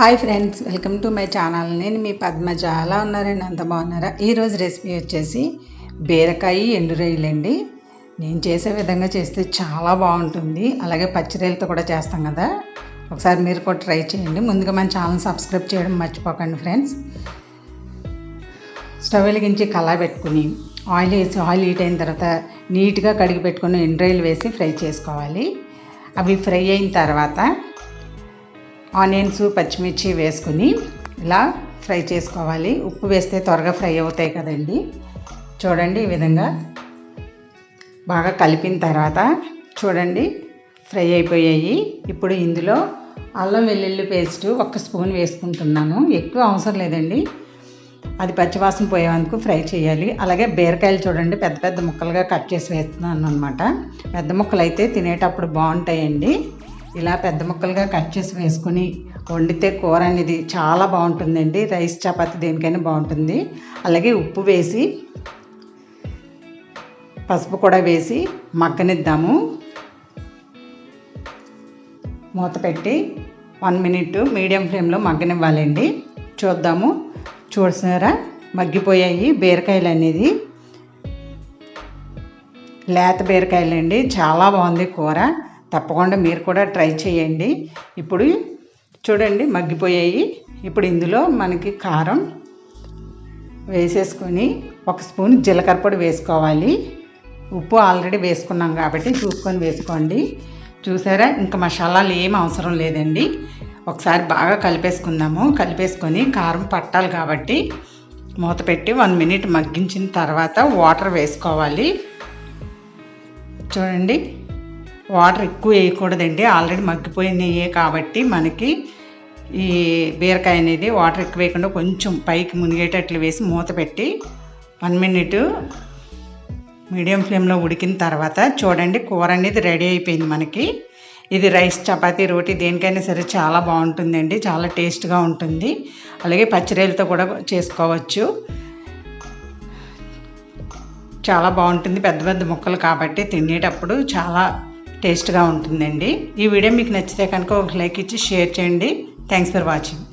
Hi friends welcome to my channel. నేను మీ పద్మజ చాలా ఉన్నారండి అంత బాగున్నారా? ఈరోజు రెసిపీ వచ్చేసి బీరకాయ ఎండురొయ్యలండి నేను చేసే విధంగా చేస్తే చాలా బాగుంటుంది. అలాగే పచ్చిరొయ్యలతో కూడా చేస్తాం కదా. ఒకసారి మీరు కూడా ట్రై చేయండి. ముందుగా మన ఛానల్ సబ్స్క్రైబ్ చేయడం మర్చిపోకండి ఫ్రెండ్స్. స్టవ్ వెలిగించి కళా పెట్టుకుని ఆయిల్ వేసి ఆయిల్ హీట్ అయిన తర్వాత నీట్గా కడిగి పెట్టుకుని ఎండ్రాయిల్ వేసి ఫ్రై చేసుకోవాలి. అవి ఫ్రై అయిన తర్వాత ఆనియన్స్ పచ్చిమిర్చి వేసుకుని ఇలా ఫ్రై చేసుకోవాలి. ఉప్పు వేస్తే త్వరగా ఫ్రై అవుతాయి కదండి. చూడండి ఈ విధంగా బాగా కలిపిన తర్వాత చూడండి ఫ్రై అయిపోయాయి. ఇప్పుడు ఇందులో అల్లం వెల్లుల్లి పేస్ట్ ఒక స్పూన్ వేసుకుంటున్నాను. ఎక్కువ అవసరం లేదండి. అది పచ్చివాసన పోయేందుకు ఫ్రై చేయాలి. అలాగే బీరకాయలు చూడండి పెద్ద పెద్ద ముక్కలుగా కట్ చేసి వేస్తున్నాను అనమాట పెద్ద ముక్కలు అయితే తినేటప్పుడు బాగుంటాయండి. ఇలా పెద్ద ముక్కలుగా కట్ చేసి వేసుకొని వండితే కూర అనేది చాలా బాగుంటుందండి. రైస్ చపాతి దేనికైనా బాగుంటుంది. అలాగే ఉప్పు వేసి పసుపు కూడా వేసి మగ్గనిద్దాము. మూత పెట్టి వన్ మినిట్ మీడియం ఫ్లేమ్లో మగ్గనివ్వాలండి. చూద్దాము. చూసారా మగ్గిపోయాయి బీరకాయలు అనేది. లేత బీరకాయలు అండి చాలా బాగుంది కూర. తప్పకుండా మీరు కూడా ట్రై చేయండి. ఇప్పుడు చూడండి మగ్గిపోయాయి. ఇప్పుడు ఇందులో మనకి కారం వేసేసుకొని ఒక స్పూన్ జీలకర్ర పొడి వేసుకోవాలి. ఉప్పు ఆల్రెడీ వేసుకున్నాం కాబట్టి చూసుకొని వేసుకోండి. చూసారా? ఇంకా మసాలాలు ఏం అవసరం లేదండి. ఒకసారి బాగా కలిపేసుకుందాము. కలిపేసుకొని కారం పట్టాలి కాబట్టి మూత పెట్టి వన్ మినిట్ మగ్గించిన తర్వాత వాటర్ వేసుకోవాలి. చూడండి. వాటర్ ఎక్కువ వేయకూడదండి. ఆల్రెడీ మగ్గిపోయినాయే కాబట్టి మనకి ఈ బీరకాయ అనేది వాటర్ ఎక్కువ వేయకుండా కొంచెం పైకి మునిగేటట్లు వేసి మూత పెట్టి వన్ మినిట్ మీడియం ఫ్లేమ్లో ఉడికిన తర్వాత చూడండి కూర అనేది రెడీ అయిపోయింది మనకి. ఇది రైస్ చపాతీ రోటీ దేనికైనా సరే చాలా బాగుంటుందండి. చాలా టేస్ట్గా ఉంటుంది. అలాగే పచ్చిరేలతో కూడా చేసుకోవచ్చు. చాలా బాగుంటుంది. పెద్ద పెద్ద ముక్కలు కాబట్టి తినేటప్పుడు చాలా టేస్ట్గా ఉంటుందండి. ఈ వీడియో మీకు నచ్చితే కనుక ఒక లైక్ ఇచ్చి షేర్ చేయండి. Thanks for watching